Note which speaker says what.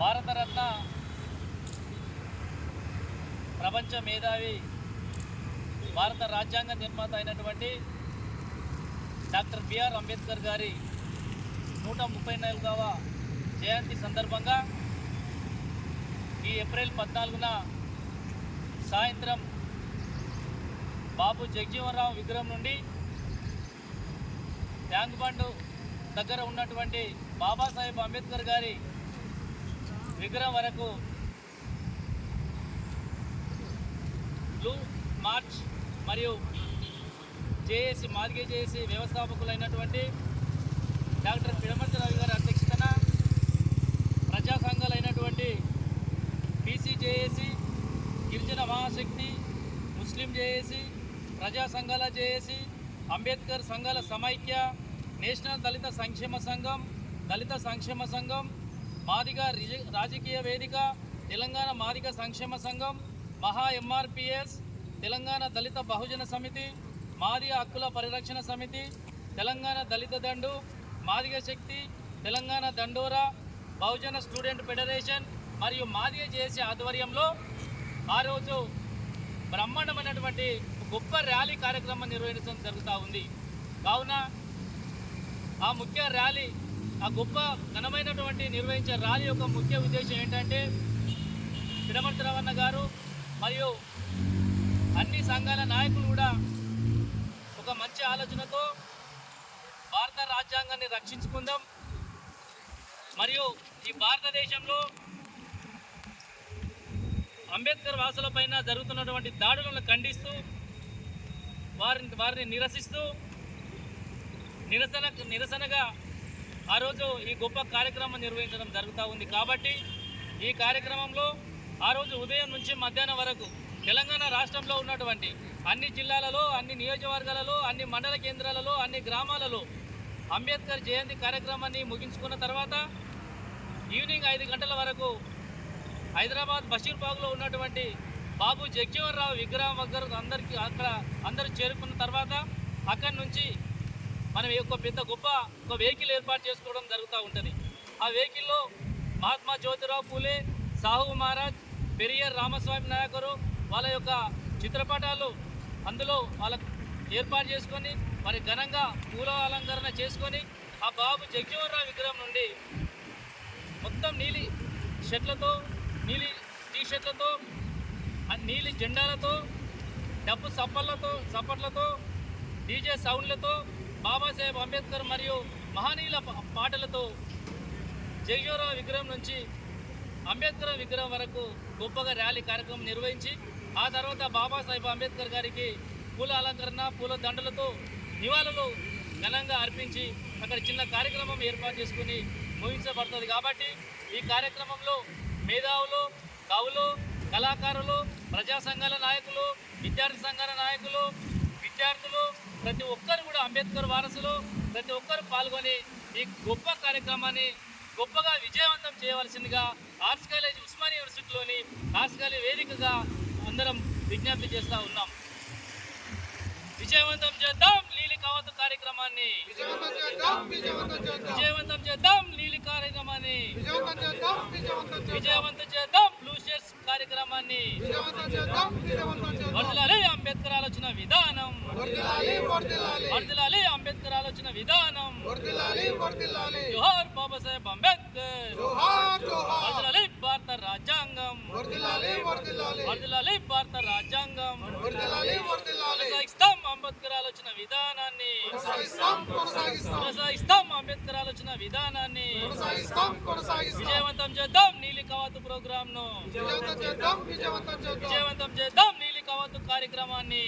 Speaker 1: భారతరత్న ప్రపంచ మేధావి భారత రాజ్యాంగ నిర్మాత అయినటువంటి డాక్టర్ బిఆర్ అంబేద్కర్ గారి నూట ముప్పై నాలుగవ జయంతి సందర్భంగా ఈ ఏప్రిల్ పద్నాలుగున సాయంత్రం బాబు జగజీవనరావు విగ్రహం నుండి ట్యాంక్ బండ్ దగ్గర ఉన్నటువంటి బాబాసాహెబ్ అంబేద్కర్ గారి విగ్రహం వరకు బ్లూ మార్చ్ మరియు జేఏసీ మార్గే జేఏసి వ్యవస్థాపకులైనటువంటి డాక్టర్ పిడమర్తి రవి గారి అధ్యక్షతన ప్రజా సంఘాలైనటువంటి బీసీ జేఏసీ గిరిజన మహాశక్తి ముస్లిం జేఏసి ప్రజా సంఘాల జేఏసీ అంబేద్కర్ సంఘాల సమైక్య నేషనల్ దళిత సంక్షేమ సంఘం దళిత సంక్షేమ సంఘం మాదిగ రిజ- రాజకీయ వేదిక తెలంగాణ మాదిగ సంక్షేమ సంఘం మహా ఎంఆర్పిఎస్ తెలంగాణ దళిత బహుజన సమితి మాదిగ హక్కుల పరిరక్షణ సమితి తెలంగాణ దళిత దండు మాదిగ శక్తి తెలంగాణ దండోరా బహుజన స్టూడెంట్ ఫెడరేషన్ మరియు మాదిగ చేసే ఆధ్వర్యంలో ఆ రోజు బ్రహ్మాండమైనటువంటి గొప్ప ర్యాలీ కార్యక్రమం నిర్వహించడం జరుగుతూ ఉంది. కావున ఆ ముఖ్య ర్యాలీ ఆ గొప్ప ఘనమైనటువంటి నిర్వహించే ర్యాలీ యొక్క ముఖ్య ఉద్దేశం ఏంటంటే పిడమర్తి రవణ గారు మరియు అన్ని సంఘాల నాయకులు కూడా ఒక మంచి ఆలోచనతో భారత రాజ్యాంగాన్ని రక్షించుకుందాం. మరియు ఈ భారతదేశంలో అంబేద్కర్ వాసులపైన జరుగుతున్నటువంటి దాడులను ఖండిస్తూ వారిని వారిని నిరసిస్తూ నిరసన నిరసనగా ఆ రోజు ఈ గొప్ప కార్యక్రమం నిర్వహించడం జరుగుతూ ఉంది కాబట్టి ఈ కార్యక్రమంలో ఆ రోజు ఉదయం నుంచి మధ్యాహ్నం వరకు తెలంగాణ రాష్ట్రంలో ఉన్నటువంటి అన్ని జిల్లాలలో అన్ని నియోజకవర్గాలలో అన్ని మండల కేంద్రాలలో అన్ని గ్రామాలలో అంబేద్కర్ జయంతి కార్యక్రమాన్ని ముగించుకున్న తర్వాత ఈవినింగ్ ఐదు గంటల వరకు హైదరాబాద్ బషీర్బాగ్లో ఉన్నటువంటి బాబు జగ్జీవన్ రావు విగ్రహం దగ్గర అందరికీ అక్కడ అందరూ చేరుకున్న తర్వాత అక్కడి నుంచి మనం ఒక పెద్ద గొప్ప ఒక వెహికల్ ఏర్పాటు చేసుకోవడం జరుగుతూ ఉంటుంది. ఆ వెహికల్లో మహాత్మా జ్యోతిరావు పూలే సాహు మహారాజ్ పెరియర్ రామస్వామి నాయకరు వాళ్ళ యొక్క చిత్రపటాలు అందులో వాళ్ళ ఏర్పాటు చేసుకొని మరి ఘనంగా పూల అలంకరణ చేసుకొని ఆ బాబు జగ్జీవన్రావు విగ్రహం నుండి మొత్తం నీలి షర్ట్లతో నీలి టీ షర్ట్లతో నీలి జెండాలతో డబ్బు సప్పర్లతో సప్పట్లతో డీజే సౌండ్లతో బాబాసాహెబ్ అంబేద్కర్ మరియు మహనీయుల పాటలతో జగజీవరావు విగ్రహం నుంచి అంబేద్కర్ విగ్రహం వరకు గొప్పగా ర్యాలీ కార్యక్రమం నిర్వహించి ఆ తర్వాత బాబాసాహెబ్ అంబేద్కర్ గారికి పూల అలంకరణ పూల దండలతో నివాళులు ఘనంగా అర్పించి అక్కడ చిన్న కార్యక్రమం ఏర్పాటు చేసుకుని ముగించబడుతుంది కాబట్టి ఈ కార్యక్రమంలో మేధావులు కవులు కళాకారులు ప్రజా సంఘాల నాయకులు విద్యార్థి సంఘాల నాయకులు విద్యార్థులు ప్రతి ఒక్కరు కూడా అంబేద్కర్ వారసులు ప్రతి ఒక్కరు పాల్గొని ఈ గొప్ప కార్యక్రమాన్ని గొప్పగా విజయవంతం చేయవలసిందిగా ఆర్ట్స్ కాలేజ్ ఉస్మానియా యూనివర్సిటీలోని ఆర్ట్స్ కాలేజ్ వేదికగా అందరం విజ్ఞప్తి చేస్తూ ఉన్నాం. విజయవంతం చేద్దాం నీలి కావత్ కార్యక్రమాన్ని.
Speaker 2: విజయవంతం చేద్దాం
Speaker 1: నీలి కార్యక్రమాన్ని.
Speaker 2: విజయవంతం చేద్దాం
Speaker 1: బ్లూ షర్ట్స్ కార్యక్రమాన్ని
Speaker 2: విజయవంతం చేద్దాం విజయవంతం చేద్దాం
Speaker 1: వర్దిలాలి అంబేద్కర్ ఆలోచన విధానం
Speaker 2: వర్దిల్లాలి వర్దిల్లాలి
Speaker 1: వర్దిలాలి అంబేద్కర్ ఆలోచన విధానం
Speaker 2: వర్దిల్లాలి వర్దిల్లాలి
Speaker 1: జోహార్ బాబాసాహెబ్ అంబేద్కర్
Speaker 2: జోహార్ జోహార్
Speaker 1: వర్దిలాలి భారత రాజ్యాంగం
Speaker 2: వర్దిల్లాలి వర్దిల్లాలి
Speaker 1: వర్దిలాలి భారత రాజ్యాంగం. కొనసాగిస్తాం అంబేద్కర్ ఆలోచన విధానాన్ని.
Speaker 2: కొనసాగిస్తాం
Speaker 1: అంబేద్కర్ ఆలోచన విధానాన్ని. విజయవంతం చేద్దాం నీలి కవాతు ప్రోగ్రామ్ను
Speaker 2: విజయవంతం చేద్దాం.
Speaker 1: నీలి కవాతు కార్యక్రమాన్ని.